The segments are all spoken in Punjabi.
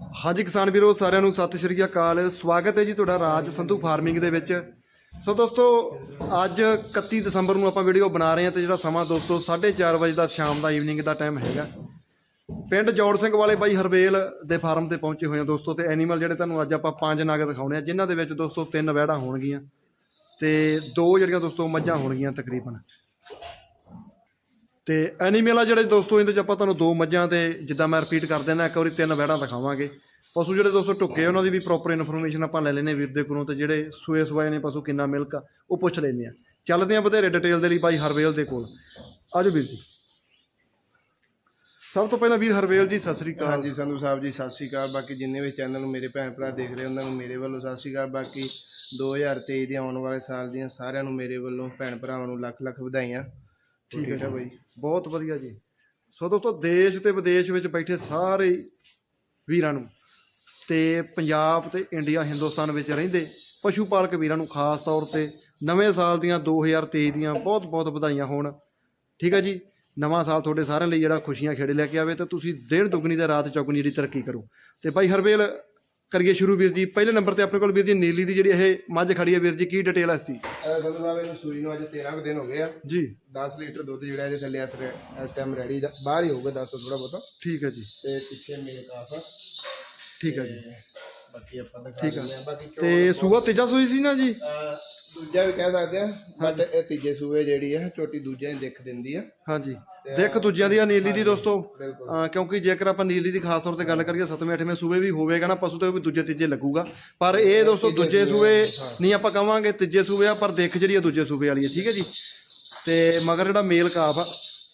ਹਾਂਜੀ ਕਿਸਾਨ ਵੀਰੋ, ਸਾਰਿਆਂ ਨੂੰ ਸਤਿ ਸ਼੍ਰੀ ਅਕਾਲ। ਸਵਾਗਤ ਹੈ ਜੀ ਤੁਹਾਡਾ ਰਾਜ ਸੰਧੂ ਫਾਰਮਿੰਗ ਦੇ ਵਿੱਚ। ਸੋ ਦੋਸਤੋ, ਅੱਜ 31 ਦਸੰਬਰ ਨੂੰ ਆਪਾਂ ਵੀਡੀਓ ਬਣਾ ਰਹੇ ਹਾਂ ਤੇ ਜਿਹੜਾ ਸਮਾਂ ਦੋਸਤੋ 4:30 ਵਜੇ ਦਾ ਸ਼ਾਮ ਦਾ ਈਵਨਿੰਗ ਦਾ ਟਾਈਮ ਹੈਗਾ। ਪਿੰਡ ਜੋੜ ਸਿੰਘ ਵਾਲੇ ਬਾਈ ਹਰਵੇਲ ਦੇ ਫਾਰਮ ਤੇ ਪਹੁੰਚੇ ਹੋਏ ਆ ਦੋਸਤੋ ਤੇ ਐਨੀਮਲ ਜਿਹੜੇ ਤੁਹਾਨੂੰ ਅੱਜ ਆਪਾਂ ਪੰਜ ਨਗ ਦਿਖਾਉਣੇ ਆ, ਜਿਨ੍ਹਾਂ ਦੇ ਵਿੱਚ ਦੋਸਤੋ ਤਿੰਨ ਵਹਿੜਾਂ ਹੋਣਗੀਆਂ ਤੇ ਦੋ ਜਿਹੜੀਆਂ ਦੋਸਤੋ ਮੱਝਾਂ ਹੋਣਗੀਆਂ ਤਕਰੀਬਨ। ਤੇ ਐਨੀਮਲ ਆ ਜਿਹੜੇ ਦੋਸਤੋ, ਇਹਦੇ ਚ ਆਪਾਂ ਤੁਹਾਨੂੰ ਦੋ ਮੱਝਾਂ ਤੇ ਜਿੱਦਾਂ ਮੈਂ ਰਿਪੀਟ ਕਰ ਦਿੰਦਾ, ਇੱਕ ਵਾਰੀ ਤਿੰਨ ਵਹਿੜਾਂ ਦਿਖਾਵਾਂਗੇ। ਪਸ਼ੂ ਜਿਹੜੇ ਦੋਸਤੋ ਢੁੱਕੇ, ਉਹਨਾਂ ਦੀ ਵੀ ਪ੍ਰੋਪਰ ਇਨਫੋਰਮੇਸ਼ਨ ਆਪਾਂ ਲੈ ਲੈਨੇ ਵੀਰ ਦੇ ਕੋਲੋਂ, ਤੇ ਜਿਹੜੇ ਸੂਏ ਸਵਾਏ ਨੇ ਪਸ਼ੂ ਕਿੰਨਾ ਮਿਲਕ ਉਹ ਪੁੱਛ ਲੈਨੇ ਆ ਚੱਲਦੇ ਆ ਵਧੇਰੇ ਡਿਟੇਲ ਦੇ ਲਈ ਭਾਈ ਹਰਵੇਲ ਦੇ ਕੋਲ। ਆਜੋ ਵੀਰ ਜੀ। ਸਭ ਤੋਂ ਪਹਿਲਾਂ ਵੀਰ ਹਰਵੇਲ ਜੀ, ਸਤਿ ਸ੍ਰੀ ਅਕਾਲ। ਹਾਂਜੀ, ਸੰਧੂ ਸਾਹਿਬ ਜੀ, ਸਤਿ ਸ਼੍ਰੀ ਅਕਾਲ। ਬਾਕੀ ਜਿੰਨੇ ਵੀ ਚੈਨਲ ਨੂੰ ਮੇਰੇ ਭੈਣ ਭਰਾ ਦੇਖ ਰਹੇ ਉਹਨਾਂ ਨੂੰ ਮੇਰੇ ਵੱਲੋਂ ਸਤਿ ਸ਼੍ਰੀ ਅਕਾਲ। ਬਾਕੀ 2023 ਦੇ ਆਉਣ ਵਾਲੇ ਸਾਲ ਦੀਆਂ ਸਾਰਿਆਂ ਨੂੰ ਮੇਰੇ ਵੱਲੋਂ ਭੈਣ ਭਰਾਵਾਂ ਨੂੰ ਲੱਖ ਲੱਖ ਵਧਾਈਆਂ। ਠੀਕ ਹੈ ਬਾਈ ਬਹੁਤ ਵਧੀਆ ਜੀ। ਸੋ ਦੋਸਤੋ ਦੇਸ਼ ਤੇ ਵਿਦੇਸ਼ ਵਿੱਚ ਬੈਠੇ ਸਾਰੇ ਵੀਰਾਂ ਨੂੰ ਤੇ ਪੰਜਾਬ ਤੇ ਇੰਡੀਆ ਹਿੰਦੁਸਤਾਨ ਵਿੱਚ ਰਹਿੰਦੇ ਪਸ਼ੂ ਪਾਲਕ ਵੀਰਾਂ ਨੂੰ ਖਾਸ ਤੌਰ ਤੇ ਨਵੇਂ ਸਾਲ ਦੀਆਂ 2023 ਦੀਆਂ ਬਹੁਤ ਬਹੁਤ ਵਧਾਈਆਂ ਹੋਣ। ਠੀਕ ਹੈ ਜੀ ਨਵਾਂ ਸਾਲ ਤੁਹਾਡੇ ਸਾਰਿਆਂ ਲਈ ਜਿਹੜਾ ਖੁਸ਼ੀਆਂ ਖੇੜੇ ਲੈ ਕੇ ਆਵੇ ਤੇ ਤੁਸੀਂ ਦਿਨ ਦੁਗਣੀ ਤੇ ਰਾਤ ਚੌਗਣੀ ਦੀ ਤਰੱਕੀ ਕਰੋ। ਤੇ ਭਾਈ ਹਰਵੇਲ ਕਰੀਏ ਸ਼ੁਰੂ ਵੀਰ ਜੀ। ਪਹਿਲੇ ਨੰਬਰ ਤੇ ਆਪਣੇ ਕੋਲ ਵੀਰ ਜੀ ਨੀਲੀ ਦੀ ਜਿਹੜੀ ਇਹ ਮੱਝ ਖੜੀ ਹੈ ਵੀਰ ਜੀ ਕੀ ਡਿਟੇਲ ਹੈ ਇਸ ਦੀ? ਸੰਧੂ ਸਾਹਿਬ ਇਹਨੂੰ ਸੂਈ ਨੂੰ ਅੱਜ 13 ਕੁ ਦਿਨ ਹੋ ਗਏ ਆ। ਜੀ। 10 ਲੀਟਰ ਦੁੱਧ ਜਿਹੜਾ ਇਹਦੇ ਥੱਲੇ ਇਸ ਰੇ- ਇਸ ਟਾਈਮ ਰੈਡੀ ਬਾਹਰ ਹੀ ਹੋਊਗਾ 10 ਤੋਂ ਥੋੜਾ ਬਹੁਤਾ। ਠੀਕ ਹੈ ਜੀ। ਤੇ ਪਿੱਛੇ ਮੇਰੇ ਕਾਫ। ਠੀਕ ਹੈ ਜੀ। ਬਾਕੀ ਆਪਾਂ ਦਿਖਾ ਠੀਕ ਆ। ਦਿੰਦੇ ਆ ਬਾਕੀ ਤੇ ਸੂਆ ਤੀਜਾ ਸੂਈ ਸੀ ਨਾ ਜੀ? ਅਹ ਦੂਜਾ ਵੀ ਕਹਿ ਸਕਦੇ ਆ ਬਟ ਇਹ ਤੀਜੇ ਸੂਏ ਜਿਹੜੀ ਹੈ ਛੋਟੀ ਦੂਜਿਆਂ ਦੀ ਦਿੱਖ ਦਿੰਦੀ ਆ। ਹਾਂਜੀ। ਦੇਖ ਦੂਜਿਆਂ ਦੀ ਆ ਨੀਲੀ ਦੀ ਦੋਸਤੋ। ਬਿਲਕੁਲ। ਅਹ ਕਿਉਂਕਿ ਜੇਕਰ ਆਪਾਂ ਨੀਲੀ ਦੀ ਖਾਸ ਤੌਰ ਤੇ ਗੱਲ ਕਰੀਏ ਸੱਤਵੇਂ ਅੱਠਵੇਂ ਸੂਬੇ ਵੀ ਹੋਵੇਗਾ ਨਾ ਪਸ਼ੂ ਤੇ ਉਹ ਵੀ ਦੂਜੇ ਤੀਜੇ ਲੱਗੂਗਾ। ਪਰ ਇਹ ਦੋਸਤੋ ਦੂਜੇ ਸੂਬੇ ਨਹੀਂ ਆਪਾਂ ਕਵਾਂਗੇ ਤੀਜੇ ਸੂਬੇ ਆ ਪਰ ਦੇਖ ਜਿਹੜੀ ਆ ਦੂਜੇ ਸੂਬੇ ਵਾਲੀ ਹੈ ਠੀਕ ਹੈ ਜੀ? ਤੇ ਮਗਰ ਜਿਹੜਾ ਮੇਲ ਕਾਫ ਆ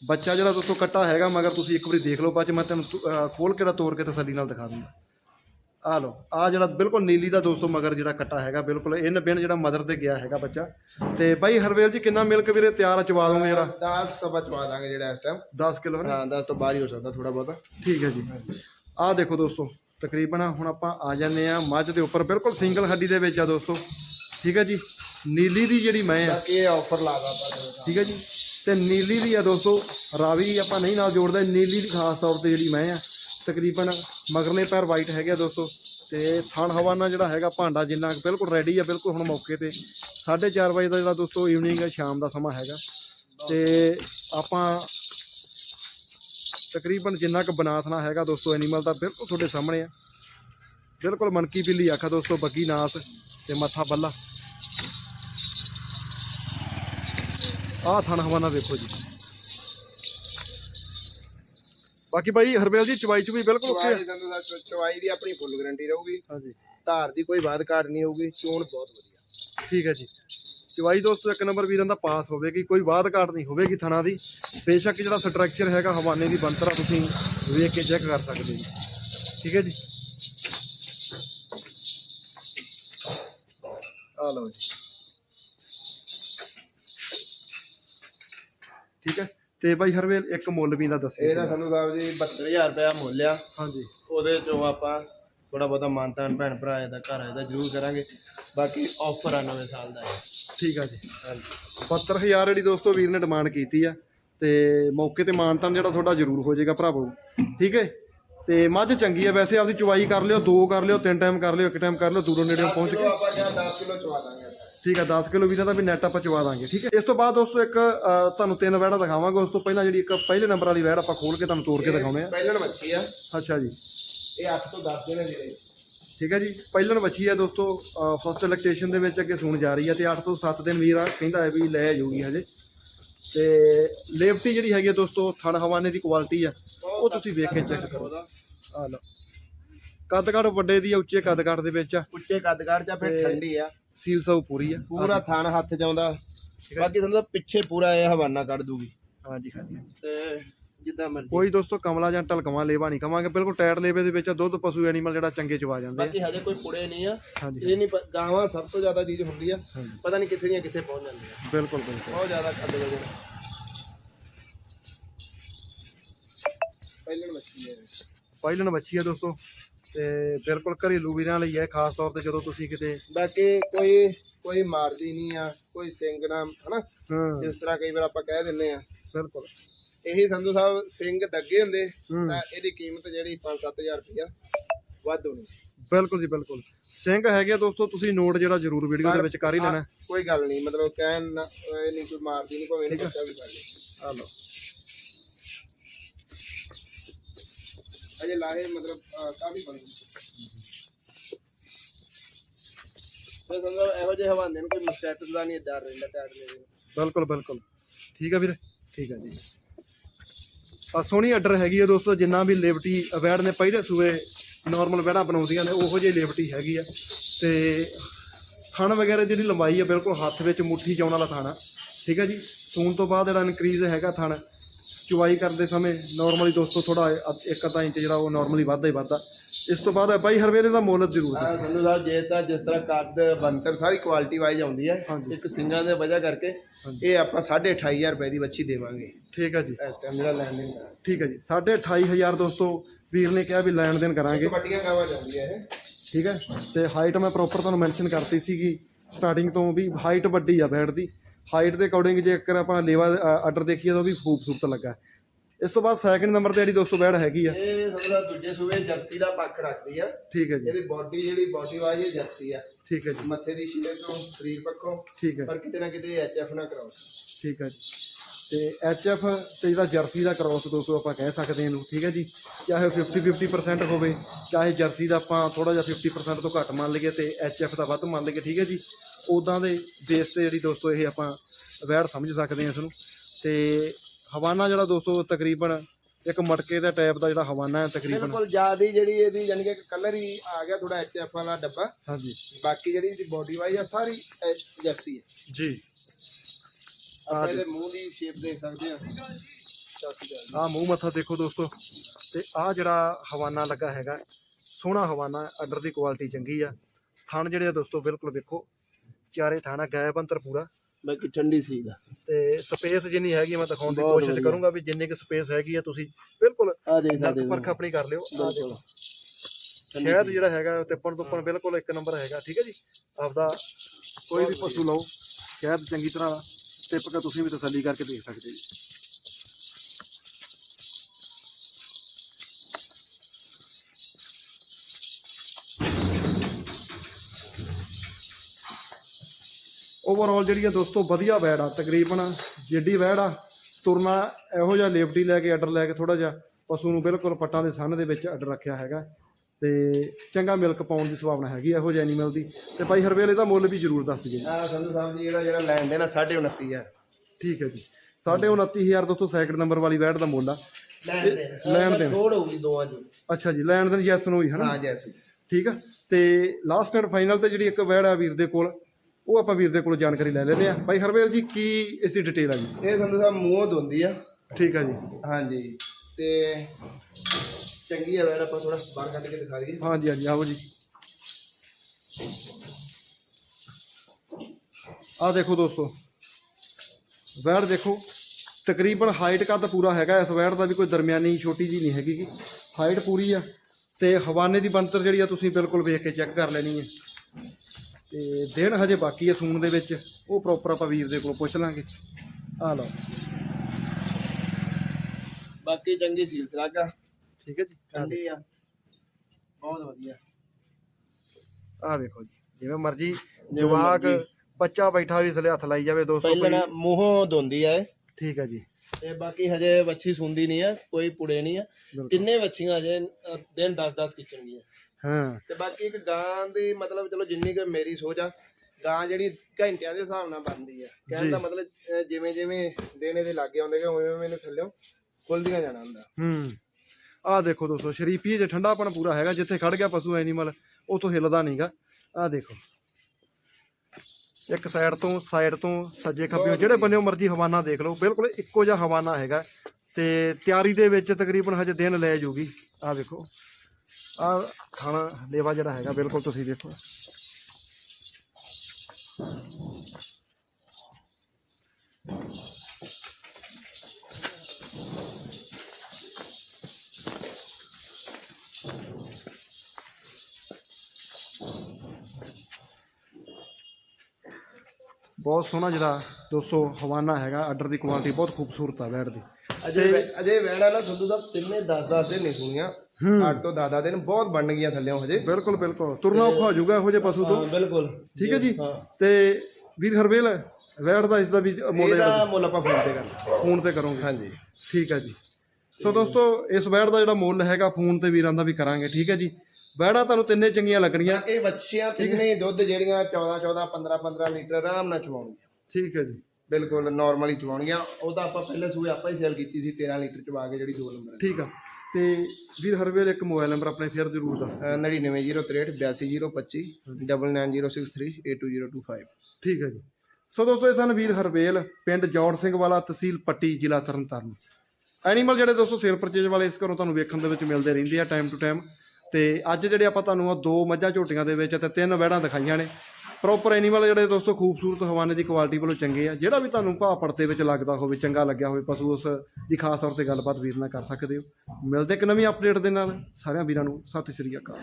ਬੱਚਾ ਜਿਹੜਾ ਦੋਸਤੋ ਕੱਟਾ ਹੈਗਾ ਮਗਰ ਤੁਸੀਂ ਇੱਕ ਵਾਰੀ ਦੇਖ ਲਓ ਬਾਅਦ ਚ ਮੈਂ ਤੈਨੂੰ ਤੁ- ਅਹ ਖੋਲ ਕੇ ਜਿਹੜਾ ਤੋੜ ਕੇ ਤਸੱਲੀ ਨਾਲ ਦਿਖਾ ਦੂੰਗਾ ਆ ਲਓ ਆ ਜਿਹੜਾ ਬਿਲਕੁਲ ਨੀਲੀ ਦਾ ਦੋਸਤੋ ਮਗਰ ਜਿਹੜਾ ਕੱਟਾ ਹੈਗਾ ਬਿਲਕੁਲ ਇਹਨ ਬਿਨ ਜਿਹੜਾ ਮਦਰ ਤੇ ਗਿਆ ਹੈਗਾ ਬੱਚਾ। ਤੇ ਬਾਈ ਹਰਵੇਲ ਜੀ ਕਿੰਨਾ ਮਿਲਕ ਵੀਰੇ ਤਿਆਰ ਆ ਚਵਾ ਦੋਗੇ ਜਿਹੜਾ? 10 ਸਭਾ ਚਵਾ ਦਾਂਗੇ ਜਿਹੜਾ ਇਸ ਟਾਈਮ 10 ਕਿਲੋ ਹਾਂ 10 ਤੋਂ ਬਾਹਰ ਹੀ ਹੋ ਸਕਦਾ ਥੋੜਾ ਬਹੁਤਾ। ਠੀਕ ਹੈ ਜੀ। ਆਹ ਦੇਖੋ ਦੋਸਤੋ ਤਕਰੀਬਨ ਹੁਣ ਆਪਾਂ ਆ ਜਾਂਦੇ ਆ ਮੱਝ ਦੇ ਉੱਪਰ ਬਿਲਕੁਲ ਸਿੰਗਲ ਹੱਡੀ ਦੇ ਵਿੱਚ ਆ ਦੋਸਤੋ। ਠੀਕ ਹੈ ਜੀ ਨੀਲੀ ਦੀ ਜਿਹੜੀ ਮੈਂ ਆ। ਇਹ ਆਫਰ ਲਾਗਾ ਆਪਾਂ ਦੇ ਠੀਕ ਹੈ ਜੀ ਤੇ ਨੀਲੀ ਦੀ ਆ ਦੋਸਤੋ ਰਾਵੀ ਆਪਾਂ ਨਹੀਂ ਨਾਲ ਜੋੜਦੇ ਨੀਲੀ ਦੀ ਖਾਸ ਤੌਰ ਤੇ ਜਿਹੜੀ ਮੈਂ ਆ। ਤਕਰੀਬਨ ਮਗਰਲੇ ਪੈਰ ਵਾਈਟ ਹੈਗੇ ਆ ਦੋਸਤੋ, ਤੇ ਥਣ ਹਵਾਨਾ ਜਿਹੜਾ ਹੈਗਾ ਭਾਂਡਾ ਜਿੰਨਾ ਕੁ ਬਿਲਕੁਲ ਰੈਡੀ ਆ, ਬਿਲਕੁਲ ਹੁਣ ਮੌਕੇ ਤੇ। 4:30 ਵਜੇ ਦਾ ਜਿਹੜਾ ਦੋਸਤੋ ਈਵਨਿੰਗ ਹੈ ਸ਼ਾਮ ਦਾ ਸਮਾਂ ਹੈਗਾ। ਤੇ ਆਪਾਂ ਤਕਰੀਬਨ ਜਿੰਨਾ ਕੁ ਬਨਾਥਨਾ ਹੈਗਾ ਦੋਸਤੋ ਐਨੀਮਲ ਦਾ ਬਿਲਕੁਲ ਤੁਹਾਡੇ ਸਾਹਮਣੇ ਆ। ਬਿਲਕੁਲ ਮਨਕੀ ਬਿੱਲੀ ਆਖਾ ਦੋਸਤੋ, ਬੱਗੀ ਨਾਸ ਤੇ ਮੱਥਾ ਬੱਲਾ। ਆਹ ਥਣ ਹਵਾਨਾ ਵੇਖੋ ਜੀ। ਬਾਕੀ ਬਾਈ ਹਰਬੇਲ ਜੀ ਚਵਾਈ ਚ ਵੀ ਬਿਲਕੁਲ ਓਕੇ ਚਵਾਈ ਚ- ਚਵਾਈ ਦੀ ਆਪਣੀ ਫੁੱਲ ਗਾਰੰਟੀ ਰਹੂਗੀ। ਹਾਂਜੀ। ਧਾਰ ਦੀ ਕੋਈ ਬਾਤ ਘਾਟ ਨਹੀਂ ਹੋਊਗੀ ਚੋਣ ਬਹੁਤ ਵਧੀਆ। ਠੀਕ ਹੈ ਜੀ। ਚਵਾਈ ਦੋਸਤੋ ਇੱਕ ਨੰਬਰ ਵੀਰਾਂ ਦਾ ਪਾਸ ਹੋਵੇਗੀ ਕੋਈ ਬਾਤ ਘਾਟ ਨਹੀਂ ਹੋਵੇਗੀ ਥਣਾ ਦੀ। ਬੇਸ਼ੱਕ ਜਿਹੜਾ ਸਟਰਕਚਰ ਹੈਗਾ ਹਵਾਨੇ ਦੀ ਬਣਤਰ ਆ ਤੁਸੀਂ ਵੇਖ ਕੇ ਚੈੱਕ ਕਰ ਸਕਦੇ ਜੀ। ਠੀਕ ਹੈ ਜੀ। ਆ ਲਓ ਜੀ। ਠੀਕ ਹੈ। ਤੇ ਬਾਈ ਹਰਵੇਲ ਇੱਕ ਮੁੱਲ ਵੀ ਦਾ ਦੱਸਿਓ ਇਹਦਾ ਸੰਧੂ ਸਾਹਿਬ ਜੀ 72000 ਰੁਪਇਆ ਮੁੱਲ ਆ। ਹਾਂਜੀ। ਉਹਦੇ ਚੋਂ ਆਪਾਂ ਥੋੜਾ ਬਹੁਤਾ ਮਾਨਤਾਨ ਭੈਣ ਭਰਾ ਦਾ ਘਰ ਇਹਦਾ ਜ਼ਰੂਰ ਕਰਾਂਗੇ। ਬਾਕੀ ਆਫਰ ਆ ਨਵੇਂ ਸਾਲ ਦਾ। ਠੀਕ ਆ ਜੀ। ਹਾਂਜੀ। 72000 ਜਿਹੜੀ ਦੋਸਤੋ ਵੀਰ ਨੇ ਡਿਮਾਂਡ ਕੀਤੀ ਆ ਤੇ ਮੌਕੇ ਤੇ ਮਾਨਤਾਨ ਜਿਹੜਾ ਤੁਹਾਡਾ ਜ਼ਰੂਰ ਹੋ ਜਾਏਗਾ ਭਰਾਵੋ। ਠੀਕ ਹੈ? ਤੇ ਮੱਝ ਚੰਗੀ ਆ ਵੈਸੇ ਆਪਦੀ ਚੁਵਾਈ ਕਰ ਲਿਓ ਦੋ ਕਰ ਲਿਓ ਤਿੰਨ ਟਾਈਮ ਕਰ ਲਿਓ ਇੱਕ ਟਾਈਮ ਕਰ ਲਿਓ ਦੂਰੋਂ ਨੇੜੇ ਪਹੁੰਚ ਕੇ। ਆਪਾਂ ਕਿਹਾ 10 ਕਿਲੋ ਚਵਾ ਦਾਂਗੇ। ਠੀਕ ਆ 10 ਕਿਲੋ ਵੀਰਾਂ ਦਾ ਵੀ ਨੈਟ ਆਪਾਂ ਚਵਾ ਦਾਂਗੇ ਠੀਕ ਹੈ? ਇਸ ਤੋਂ ਬਾਅਦ ਦੋਸਤੋ ਇੱਕ ਤੁਹਾਨੂੰ ਤਿੰਨ ਵੈੜਾ ਦਿਖਾਵਾਂਗੇ ਉਸ ਤੋਂ ਪਹਿਲਾਂ ਜਿਹੜੀ ਇੱਕ ਪਹਿਲੇ ਨੰਬਰ ਵਾਲੀ ਵੈੜ ਆਪਾਂ ਖੋਲ ਕੇ ਤੁਹਾਨੂੰ ਤੋੜ ਕੇ ਦਿਖਾਉਣੇ ਆ। ਪਹਿਲਣ ਮੱਛੀ ਆ। ਅੱਛਾ ਜੀ। ਇਹ 8 ਤੋਂ 10 ਦਿਨ ਜਿਹੜੇ ਠੀਕ ਹੈ ਜੀ ਪਹਿਲਣ ਵੱਛੀ ਆ ਦੋਸਤੋ ਫਸਟ ਇਲੈਕਟ੍ਰੇਸ਼ਨ ਦੇ ਵਿੱਚ ਅੱਗੇ ਸੂਣ ਜਾ ਰਹੀ ਹੈ ਤੇ 8 ਤੋਂ 7 ਦਿਨ ਵੀਰ ਆ ਕਹਿੰਦਾ ਹੈ ਵੀ ਲੈ ਜਾਊਗੀ ਹਜੇ। ਤੇ ਲੇਵਟੀ ਜਿਹੜੀ ਹੈਗੀ ਆ ਦੋਸਤੋ ਥਣ ਹਵਾਨੇ ਦੀ ਕੁਆਲਿਟੀ ਆ ਉਹ ਤੁਸੀਂ ਵੇਖ ਕੇ ਚੈੱਕ ਕਰੋ ਆ ਲਓ। ਕੱਦ ਕਾਠ ਵੱਡੇ ਦੀ ਆ ਉੱਚੇ ਕੱਦ ਕਾਠ ਦੇ ਵਿੱਚ ਆ। ਉੱਚੇ ਕੱਦਗੜ ਚ ਫਿਰ ਠੰਡੀ ਆ। ਸੀਲ ਸਾਊ ਪੂਰੀ ਆ। ਪੂਰਾ ਥਾਨ ਹੱਥ ਜਾਉਂਦਾ ਬਾਕੀ ਸਮਝੋ ਪਿੱਛੇ ਪੂਰਾ ਇਹ ਹਵਾਨਾ ਕੱਢ ਦੂਗੀ। ਹਾਂਜੀ ਹਾਂਜੀ ਤੇ ਜਿੱਦਾਂ ਮਰਜ਼ੀ। ਕੋਈ ਦੋਸਤੋ ਕਮਲਾ ਜਾਂ ਢਲਕਵਾਂ ਲੇਵਾ ਨਹੀਂ ਕਵਾਂਗੇ। ਬਿਲਕੁਲ ਟਾਇਰ ਲੇਵੇ ਦੇ ਵਿੱਚ ਦੁੱਧ ਪਸ਼ੂ ਐਨੀਮਲ ਜਿਹੜਾ ਚੰਗੇ ਚਵਾ ਜਾਂਦੇ ਬਾਕੀ ਹਜੇ ਕੋਈ ਪੁੜੇ ਨਹੀਂ ਆ। ਇਹ ਨਹੀਂ ਗਾਵਾਂ ਸਭ ਤੋਂ ਜ਼ਿਆਦਾ ਚੀਜ਼ ਹੁੰਦੀ ਆ। ਪਤਾ ਨਹੀਂ ਕਿੱਥੇ ਦੀਆਂ ਕਿੱਥੇ ਪਹੁੰਚ ਜਾਂਦੀਆਂ। ਬਿਲਕੁਲ ਬਿਲਕੁਲ। ਬਹੁਤ ਜ਼ਿਆਦਾ ਕੱਦ ਵਜਨ ਪਹਿਲਣ ਮੱਛੀ ਹੈ। ਪਹਿਲਣ ਵੱਛੀ ਆ ਦੋਸਤੋ। ਤੇ ਬਿਲਕੁਲ ਘਰੇਲੂ ਵੀਰਾਂ ਲਈ ਹੈ ਖਾਸ ਤੌਰ ਤੇ ਜਦੋਂ ਤੁਸੀਂ ਕਿਤੇ ਬਾਕੀ ਕੋਈ ਕੋਈ ਮਾਰਦੀ ਨਹੀਂ ਆ ਕੋਈ ਨਾ ਹਨਾ? ਹਾਂ। ਜਿਸ ਤਰ੍ਹਾਂ ਕਈ ਵਾਰ ਆਪਾਂ ਕਹਿ ਦਿੰਦੇ ਆ। ਬਿਲਕੁਲ। ਇਹੀ ਸੰਧੂ ਸਾਹਿਬ ਸਿੰਘ ਦੱਗੇ ਹੁੰਦੇ। ਤਾਂ ਇਹਦੀ ਕੀਮਤ ਜਿਹੜੀ 5-7000 ਰੁਪਇਆ ਵੱਧ ਹੋਣੀ ਬਿਲਕੁਲ ਜੀ ਬਿਲਕੁਲ। ਸਿੰਘ ਹੈਗੇ ਆ ਦੋਸਤੋ ਤੁਸੀਂ ਨੋਟ ਜਿਹੜਾ ਜ਼ਰੂਰ ਵੀਡੀਓ ਦੇ ਵਿੱਚ ਕਰ ਹੀ ਲੈਣਾ। ਕੋਈ ਗੱਲ ਨਹੀਂ ਮਤਲਬ ਕਹਿਣ ਇਹ ਨਹੀਂ ਕੋਈ ਮਾਰਦੀ ਨਹੀਂ ਕੋਈ ਇਹਨੂੰ ਬੱਚਾ ਵੀ ਕਰ ਲੇ। ਆ ਲਓ। ਅਜੇ ਲਾਹੇ ਮਤਲਬ ਕਾਫੀ ਬਣੀ ਤੇ ਸੰਗਾ ਇਹੋ ਜਿਹੇ ਹਵਾਨੇ ਨੂੰ ਕੋਈ ਮਿਸਟੈਕ ਦਾ ਨਹੀਂ ਡਰ ਰਹਿੰਦਾ ਟੈਡ ਦੇ ਬਿਲਕੁਲ ਬਿਲਕੁਲ। ਠੀਕ ਆ ਵੀਰੇ? ਠੀਕ ਆ ਜੀ। ਆ ਸੋਹਣੀ ਆਰਡਰ ਹੈਗੀ ਆ ਦੋਸਤੋ, ਜਿੰਨਾ ਵੀ ਲਿਬਰਟੀ ਅਵੈਡ ਨੇ ਪਹਿਲੇ ਸੂਏ ਨਾਰਮਲ ਵੈੜਾ ਬਣਾਉਂਦੀਆਂ ਨੇ, ਉਹੋ ਜਿਹੀ ਲਿਬਰਟੀ ਹੈਗੀ ਆ। ਤੇ ਥਣ ਵਗੈਰਾ ਜਿਹੜੀ ਲੰਬਾਈ ਆ, ਬਿਲਕੁਲ ਹੱਥ ਵਿੱਚ ਮੁੱਠੀ ਚਾਉਣ ਵਾਲਾ ਥਾਣਾ ਠੀਕ ਹੈ ਜੀ? ਸੂਣ ਤੋਂ ਬਾਅਦ ਜਿਹੜਾ ਇਨਕਰੀਜ਼ ਹੈਗਾ ਥਣ। ਚੁਵਾਈ ਕਰਦੇ ਸਮੇਂ ਨਾਰਮਲੀ ਦੋਸਤੋ ਥੋੜਾ ਇੱਕ ਅੱਧਾ ਇੰਚ ਜਿਹੜਾ ਉਹ ਨਾਰਮਲੀ ਵੱਧਦਾ ਹੀ ਵੱਧਦਾ। ਇਸ ਤੋਂ ਬਾਅਦ ਬਾਈ ਹਰਵੇਲੇ ਦਾ ਮੁੱਲ ਜ਼ਰੂਰ ਹਾਂ ਸੰਧੂ ਸਾਹਿਬ ਜੇ ਤਾਂ ਜਿਸ ਤਰ੍ਹਾਂ ਕੱਦ ਬੰਤਰ ਸਾਰੀ ਕੁਆਲਿਟੀ ਵਾਈਜ਼ ਆਉਂਦੀ ਹੈ। ਇੱਕ ਸਿੰਘਾਂ ਦੇ ਵਜ੍ਹਾ ਕਰਕੇ ਇਹ ਆਪਾਂ 28500 ਰੁਪਏ ਦੀ ਵੱਛੀ ਦੇਵਾਂਗੇ। ਠੀਕ ਆ ਜੀ। ਇਸ ਟਾਈਮ ਜਿਹੜਾ ਲੈਣ ਦੇਣ ਦਾ। ਠੀਕ ਆ ਜੀ। 28500 ਦੋਸਤੋ ਵੀਰ ਨੇ ਕਿਹਾ ਵੀ ਲੈਣ ਦੇਣ ਕਰਾਂਗੇ। ਵੱਡੀਆਂ ਗਾਵਾਂ ਜਾਂਦੀਆਂ ਇਹ। ਠੀਕ ਹੈ ਤੇ ਹਾਈਟ ਮੈਂ ਪ੍ਰੋਪਰ ਤੁਹਾਨੂੰ ਮੈਂਸ਼ਨ ਕਰਤੀ ਸੀਗੀ। ਸਟਾਰਟਿੰਗ ਤੋਂ ਵੀ ਹਾਈਟ ਵੱਡੀ ਆ ਬੈਡ ਦੀ। ਹਾਈਟ ਦੇ ਅਕੋਰਡਿੰਗ ਜੇਕਰ ਆਪਾਂ ਲੇਵਾ ਆਰਡਰ ਦੇਖੀਏ ਤਾਂ ਉਹ ਵੀ ਖੂਬਸੂਰਤ ਲੱਗਾ। ਇਸ ਤੋਂ ਬਾਅਦ ਸੈਕਿੰਡ ਨੰਬਰ ਤੇ ਜਿਹੜੀ ਦੋਸਤੋ ਬੈਡ ਹੈਗੀ ਆ। ਇਹ ਸਮਝੋ ਦੂਜੇ ਸੂਏ ਜਰਸੀ ਦਾ ਪੱਖ ਰੱਖਦੀ ਆ। ਠੀਕ ਹੈ ਜੀ। ਇਹਦੀ ਬਾਡੀ ਜਿਹੜੀ ਬਾਡੀ ਵਾਈਜ਼ ਇਹ ਜਰਸੀ ਆ। ਠੀਕ ਹੈ ਜੀ। ਮੱਥੇ ਦੀ ਸ਼ੇਪ ਤੋਂ ਸਰੀਰ ਪੱਖੋਂ। ਠੀਕ ਹੈ ਪਰ ਕਿਤੇ ਨਾ ਕਿਤੇ ਐਚਐਫ ਨਾ ਕਰਾਓ ਠੀਕ ਹੈ ਜੀ। ਤੇ ਐਚਐਫ ਤੇ ਜਿਹੜਾ ਜਰਸੀ ਦਾ ਕ੍ਰੋਸ ਦੋਸਤੋ ਆਪਾਂ ਕਹਿ ਸਕਦੇ ਹਾਂ ਇਹਨੂੰ ਠੀਕ ਹੈ ਜੀ। ਚਾਹੇ 50 50% ਹੋਵੇ ਚਾਹੇ ਜਰਸੀ ਦਾ ਆਪਾਂ ਥੋੜਾ ਜਿਹਾ 50% ਤੋਂ ਘੱਟ ਮੰਨ ਲਈਏ ਤੇ ਐਚਐਫ ਦਾ ਵੱਧ ਮੰਨ ਲਈਏ ਠੀਕ ਹੈ ਜੀ। ਉਦਾਂ ਦੇ ਬੇਸ ਤੇ ਜਿਹੜੀ ਦੋਸਤੋ ਇਹ ਆਪਾਂ ਵੈੜ ਸਮਝ ਸਕਦੇ ਹਾਂ ਇਸ ਨੂੰ। ਤੇ ਹਵਾਨਾ ਜਿਹੜਾ ਦੋਸਤੋ ਤਕਰੀਬਨ ਇੱਕ ਮਟਕੇ ਦਾ ਟਾਈਪ ਦਾ ਜਿਹੜਾ ਹਵਾਨਾ ਹੈ ਤਕਰੀਬਨ। ਬਿਲਕੁਲ ਜ਼ਿਆਦਾ ਜਿਹੜੀ ਇਹਦੀ ਯਾਨੀ ਕਿ ਕਲਰ ਹੀ ਆ ਗਿਆ ਥੋੜਾ ਐਚਐਫ ਵਾਲਾ ਡੱਬਾ। ਹਾਂਜੀ। ਬਾਕੀ ਜਿਹੜੀ ਇਹਦੀ ਬਾਡੀ ਵਾਈਜ਼ ਆ ਸਾਰੀ ਜਰਸੀ ਹੈ ਜੀ। ਆਪਾਂ ਇਹਦੇ ਮੂੰਹ ਦੀ ਸ਼ੇਪ ਦੇਖ ਸਕਦੇ ਆ ਆ ਮੂੰਹ ਮੱਥਾ ਦੇਖੋ ਦੋਸਤੋ। ਤੇ ਆ ਜਿਹੜਾ ਹਵਾਨਾ ਲੱਗਾ ਹੈਗਾ ਸੋਹਣਾ ਹਵਾਨਾ ਅੰਡਰ ਦੀ ਕੁਆਲਿਟੀ ਚੰਗੀ ਆ। ਥਣ ਜਿਹੜੇ ਆ ਦੋਸਤੋ ਬਿਲਕੁਲ ਵੇਖੋ। ਚਾਰੇ ਥਾਣਾ ਗੈਪ ਅੰਤਰ ਪੂਰਾ। ਬਾਕੀ ਠੰਡੀ ਸੀ ਦਾ ਤੇ ਸਪੇਸ ਜਿੰਨੀ ਹੈਗੀ ਮੈਂ ਦਿਖਾਉਣ ਦੀ ਬਹੁਤ ਕੋਸ਼ਿਸ਼ ਵਧੀਆ। ਕਰੂੰਗਾ ਵੀ ਜਿੰਨੀ ਕਿ ਸਪੇਸ ਹੈਗੀ ਆ ਤੁਸੀਂ ਬਿਲਕੁਲ ਆ ਦੇਖ ਸਕਦੇ ਨਰਕ ਪਰਖ ਹੋ ਆਪਣੀ ਕਰ ਲਿਓ। ਆਹ ਦੇਖੋ। ਬਿਲਕੁਲ ਸ਼ਹਿਦ ਜਿਹੜਾ ਹੈਗਾ ਤਿੱਪਣ ਤੁੱਪਣ ਬਿਲਕੁਲ ਇੱਕ ਨੰਬਰ ਹੈਗਾ ਠੀਕ ਹੈ ਜੀ? ਆਪਦਾ ਕੋਈ ਵੀ ਪਸ਼ੂ ਲਓ ਸ਼ਹਿਦ ਚੰਗੀ ਤਰ੍ਹਾਂ ਟਿੱਪ ਕੇ ਤੁਸੀਂ ਵੀ ਤਸੱਲੀ ਕਰਕੇ ਦੇਖ ਸਕਦੇ ਜੀ ਓਵਰਆਲ ਜਿਹੜੀ ਆ ਦੋਸਤੋ ਵਧੀਆ ਵੈੜ ਆ ਤਕਰੀਬਨ ਜਿੱਡੀ ਵੈੜ ਆ ਤੁਰਨਾ ਇਹੋ ਜਿਹਾ ਲੇਫਟੀ ਲੈ ਕੇ ਆਰਡਰ ਲੈ ਕੇ ਥੋੜਾ ਜਿਹਾ ਪਸ਼ੂ ਨੂੰ ਬਿਲਕੁਲ ਪੱਟਾਂ ਦੇ ਸੰਨ ਦੇ ਵਿੱਚ ਆਰਡਰ ਰੱਖਿਆ ਹੈਗਾ। ਤੇ ਚੰਗਾ ਮਿਲਕ ਪਾਉਣ ਦੀ ਸੰਭਾਵਨਾ ਹੈਗੀ ਇਹੋ ਜਿਹੀ ਐਨੀਮਲ ਦੀ। ਤੇ ਭਾਈ ਹਰਵੇਲੇ ਦਾ ਮੁੱਲ ਵੀ ਜ਼ਰੂਰ ਦੱਸ ਦਿਓ ਜੀ। ਆ ਸੰਧੂ ਸਾਹਿਬ ਜੀ ਜਿਹੜਾ ਜਿਹੜਾ ਲੈਣ ਦੇਣਾ 29.5 ਆ ਠੀਕ ਹੈ ਜੀ। ਸਾਢੇ 29000 ਦੋਸਤੋ ਸੈਕਿੰਡ ਨੰਬਰ ਵਾਲੀ ਵੈਟ ਦਾ ਮੁੱਲ ਆ। ਲੈਣ ਦੇਣ। ਲੈਣ ਦੇਣ। ਥੋੜ ਹੋਊਗੀ ਦੋਵਾਂ ਦੀ। ਅੱਛਾ ਜੀ ਲੈਣ ਦੇਣ ਯੈਸ ਨੂੰ? ਹੀ ਹਨਾ ਹਾਂ ਠੀਕ ਆ। ਤੇ ਲਾਸਟ ਐਂਡ ਫਾਈਨਲ ਤੇ ਜਿਹੜੀ ਇੱਕ ਵੈੜ ਆ ਵੀਰ ਦੇ ਕੋਲ ਉਹ ਆਪਾਂ ਵੀਰ ਦੇ ਕੋਲੋਂ ਜਾਣਕਾਰੀ ਲੈ ਲੈਂਦੇ ਆ ਭਾਈ ਹਰਵੇਲ ਜੀ ਕੀ ਇਸ ਦੀ ਡਿਟੇਲ ਆ ਜੀ? ਇਹ ਸੰਧੂ ਸਾਹਿਬ ਮੂੰਹ ਧੁੰਦੀ ਆ। ਠੀਕ ਆ ਜੀ। ਹਾਂਜੀ। ਤੇ ਚੰਗੀ ਆ ਵੈਰ ਆਪਾਂ ਥੋੜਾ ਬਾਹਰ ਕੱਢ ਕੇ ਦਿਖਾ ਦਈਏ। ਹਾਂਜੀ ਹਾਂਜੀ ਆਓ ਜੀ। ਆ ਦੇਖੋ ਦੋਸਤੋ। ਵੈੜ ਦੇਖੋ ਤਕਰੀਬਨ ਹਾਈਟ ਕੱਦ ਪੂਰਾ ਹੈਗਾ। ਇਸ ਵੈੜ ਦਾ ਵੀ ਕੋਈ ਦਰਮਿਆਨੀ ਛੋਟੀ ਜੀ ਨਹੀਂ ਹੈਗੀ ਹਾਈਟ ਪੂਰੀ ਆ। ਤੇ ਹਵਾਨੇ ਦੀ ਬੰਤਰ ਜਿਹੜੀ ਆ ਤੁਸੀਂ ਬਿਲਕੁਲ ਵੇਖ ਕੇ ਚੈੱਕ ਕਰ ਲੈਣੀ ਹੈ ਤੇ ਦਿਨ ਹਜੇ ਬਾਕੀ ਆ ਸੂਣ ਦੇ ਵਿੱਚ ਉਹ ਪ੍ਰੋਪਰ ਆਪਾਂ ਵੀਰ ਦੇ ਕੋਲ ਪੁੱਛ ਲਾਂਗੇ। ਆ ਲਓ। ਬਾਕੀ ਚੰਗੀ ਸੀਲ ਸਲਾਗਾ ਠੀਕ ਹੈ ਜੀ ਠੰਡੀ ਆ। ਬਹੁਤ ਵਧੀਆ। ਆਹ ਵੇਖੋ ਜੀ ਜਿਵੇਂ ਮਰਜ਼ੀ ਜਵਾਕ ਬੱਚਾ ਬੈਠਾ ਵੀ ਥੱਲੇ ਹੱਥ ਲਾਈ ਜਾਵੇ ਦੋਸਤੋ ਪਹਿਲਾਂ ਮੂੰਹੋਂ ਧੁੰਦੀ ਆ ਇਹ। ਠੀਕ ਹੈ ਜੀ। ਤੇ ਬਾਕੀ ਹਜੇ ਵੱਛੀ ਸੁੰਦੀ ਨਹੀਂ ਆ ਕੋਈ ਪੁੜੇ ਨਹੀਂ ਆ। ਤਿੰਨੇ ਵੱਛੀਆਂ ਹਜੇ ਦਿਨ 10-10 ਖਿੱਚਣਗੀਆਂ। ਹਾਂ। ਤੇ ਬਾਕੀ ਇੱਕ ਗਾਂ ਦੀ ਮਤਲਬ ਚਲੋ ਜਿੰਨੀ ਕਿ ਮੇਰੀ ਸੋਚ ਆ ਗਾਂ ਜਿਹੜੀ ਘੰਟਿਆਂ ਦੇ ਹਿਸਾਬ ਨਾਲ ਬਣਦੀ ਆ। ਕਹਿਣ ਦਾ ਮਤਲਬ ਜਿਵੇਂ ਜਿਵੇਂ ਦਿਨ ਇਹਦੇ ਲਾਗੇ ਆਉਂਦੇ ਗਏ ਉਵੇਂ ਉਵੇਂ ਇਹਨੇ ਥੱਲਿਓਂ ਖੁੱਲਦੀਆਂ ਜਾਣਾ ਹੁੰਦਾ। ਹੂੰ। ਆਹ ਦੇਖੋ ਦੋਸਤੋ ਸ਼ਰੀਫੀ ਜੇ ਠੰਡਾਪਣ ਪੂਰਾ ਹੈਗਾ ਜਿੱਥੇ ਖੜ ਗਿਆ ਪਸ਼ੂ ਐਨੀਮਲ ਉਥੋਂ ਹਿੱਲਦਾ ਨਹੀਂਗਾ। ਆਹ ਦੇਖੋ। ਇੱਕ ਸਾਈਡ ਤੋਂ ਸਾਈਡ ਤੋਂ ਸੱਜੇ ਖੱਬੇ ਜਿਹੜੇ ਬੰਨਿਓ ਮਰਜ਼ੀ ਹਵਾਨਾ ਦੇਖ ਲਓ ਬਿਲਕੁਲ ਇੱਕੋ ਜਿਹਾ ਹਵਾਨਾ ਹੈਗਾ। ਤੇ ਤਿਆਰੀ ਦੇ ਵਿੱਚ ਤਕਰੀਬਨ ਹਜੇ ਦਿਨ ਲੈ ਜੂਗੀ। ਆਹ ਦੇਖੋ। ਆਹ ਖਾਣਾ ਲੇਵਾ ਜਿਹੜਾ ਹੈਗਾ, ਬਿਲਕੁਲ ਤੁਸੀਂ ਦੇਖੋ। ਬਹੁਤ ਸੋਹਣਾ ਜਿਹੜਾ ਦੋਸਤੋ ਹਵਾਨਾ ਹੈਗਾ ਆਰਡਰ ਦੀ ਕੁਆਲਿਟੀ ਬਹੁਤ ਖੂਬਸੂਰਤ ਆ ਬੈਡ ਦੀ। ਅਜੇ ਅਜੇ ਵੈਣਾ ਨਾ ਸੰਧੂ ਸਾਹਿਬ ਤਿੰਨੇ 10-10 ਦੇ ਨਹੀਂ ਸੁਣੀਆਂ 8 ਤੋਂ 10 ਦਿਨ ਬਹੁਤ ਬਣ ਗਈਆਂ ਥੱਲਿਓਂ ਹਜੇ। ਬਿਲਕੁਲ ਬਿਲਕੁਲ। ਤੁਰਨਾ ਔਖਾ ਹੋ ਜਾਊਗਾ ਇਹੋ ਜਿਹੇ ਪਸ਼ੂ ਤੋਂ। ਬਿਲਕੁਲ। ਠੀਕ ਹੈ ਜੀ? ਤੇ ਵੀਰ ਹਰਵੇਲ ਵੈਟ ਦਾ ਇਸ ਦਾ ਵੀ ਮੁੱਲ ਇਹਦਾ ਮੁੱਲ ਆਪਾਂ ਫੋਨ ਤੇ ਕਰਨਾ ਫੋਨ ਤੇ ਕਰੋਗੇ। ਹਾਂਜੀ। ਠੀਕ ਹੈ ਜੀ। ਸੋ ਦੋਸਤੋ ਇਸ ਵੈਟ ਦਾ ਜਿਹੜਾ ਮੁੱਲ ਹੈਗਾ ਫੋਨ ਤੇ ਵੀਰਾਂ ਦਾ ਵੀ ਕਰਾਂਗੇ। ਠੀਕ ਹੈ ਜੀ? ਵੈੜਾਂ ਤੁਹਾਨੂੰ ਤਿੰਨੇ ਚੰਗੀਆਂ ਲੱਗਣੀਆਂ। ਇਹ ਬੱਚੀਆਂ ਤਿੰਨੇ ਹੀ ਦੁੱਧ ਜਿਹੜੀਆਂ 14 14 15 15 ਲੀਟਰ ਆਰਾਮ ਨਾਲ ਚਵਾਉਣਗੀਆਂ। ਠੀਕ ਹੈ ਜੀ। ਬਿਲਕੁਲ ਨਾਰਮਲੀ ਚਵਾਉਣਗੀਆਂ। ਉਹ ਤਾਂ ਆਪਾਂ ਪਹਿਲੇ ਸੂਏ ਆਪਾਂ ਹੀ ਸੇਲ ਕੀਤੀ ਸੀ 13 ਲੀਟਰ ਚਵਾ ਕੇ ਜਿਹੜੀ ਦੋ ਨੰਬਰ ਠੀਕ ਆ। ਤੇ ਵੀਰ ਹਰਵੇਲ ਇੱਕ ਮੋਬਾਈਲ ਨੰਬਰ ਆਪਣੇ ਫੇਰ ਜ਼ਰੂਰ ਦੱਸ ਹੈ 99063 82025 99063 82025 ਠੀਕ ਹੈ ਜੀ। ਸੋ ਦੋਸਤੋ ਇਹ ਸਨ ਵੀਰ ਹਰਵੇਲ ਪਿੰਡ ਜੌੜ ਸਿੰਘ ਵਾਲਾ ਤਹਿਸੀਲ ਪੱਟੀ ਜ਼ਿਲ੍ਹਾ ਤਰਨਤਾਰਨ। ਐਨੀਮਲ ਜਿਹੜੇ ਦੋਸਤੋ ਸੇਲ ਪਰਚੇਜ ਵਾਲੇ ਇਸ ਘਰੋਂ ਤੁਹਾਨੂੰ ਵੇਖਣ ਦੇ ਵਿੱਚ ਮਿਲਦੇ ਰਹਿੰਦੇ ਆ ਟਾਈਮ ਟੂ ਟਾਈਮ ਤੇ ਅੱਜ ਜਿਹੜੇ ਆਪਾਂ ਤੁਹਾਨੂੰ ਉਹ ਦੋ ਮੱਝਾਂ ਝੋਟੀਆਂ ਦੇ ਵਿੱਚ ਤੇ ਤਿੰਨ ਵਹਿੜਾਂ ਦਿਖਾਈਆਂ ਨੇ ਪ੍ਰੋਪਰ ਐਨੀਮਲ ਜਿਹੜੇ ਦੋਸਤੋ, ਖੂਬਸੂਰਤ ਹਵਾਨੇ ਦੀ ਕੁਆਲਿਟੀ ਵੱਲੋਂ ਚੰਗੇ ਆ। ਜਿਹੜਾ ਵੀ ਤੁਹਾਨੂੰ ਭਾਅ ਪੜਤੇ ਵਿੱਚ ਲੱਗਦਾ ਹੋਵੇ, ਚੰਗਾ ਲੱਗਿਆ ਹੋਵੇ, ਪਸ਼ੂ ਉਸ ਦੀ ਖਾਸ ਤੌਰ ਤੇ ਗੱਲਬਾਤ ਵੀਰ ਨਾਲ ਕਰ ਸਕਦੇ ਹੋ। ਮਿਲਦੇ ਇੱਕ ਨਵੀਂ ਅਪਡੇਟ ਦੇ ਨਾਲ। ਸਾਰਿਆਂ ਵੀਰਾਂ ਨੂੰ ਸਤਿ ਸ਼੍ਰੀ ਅਕਾਲ।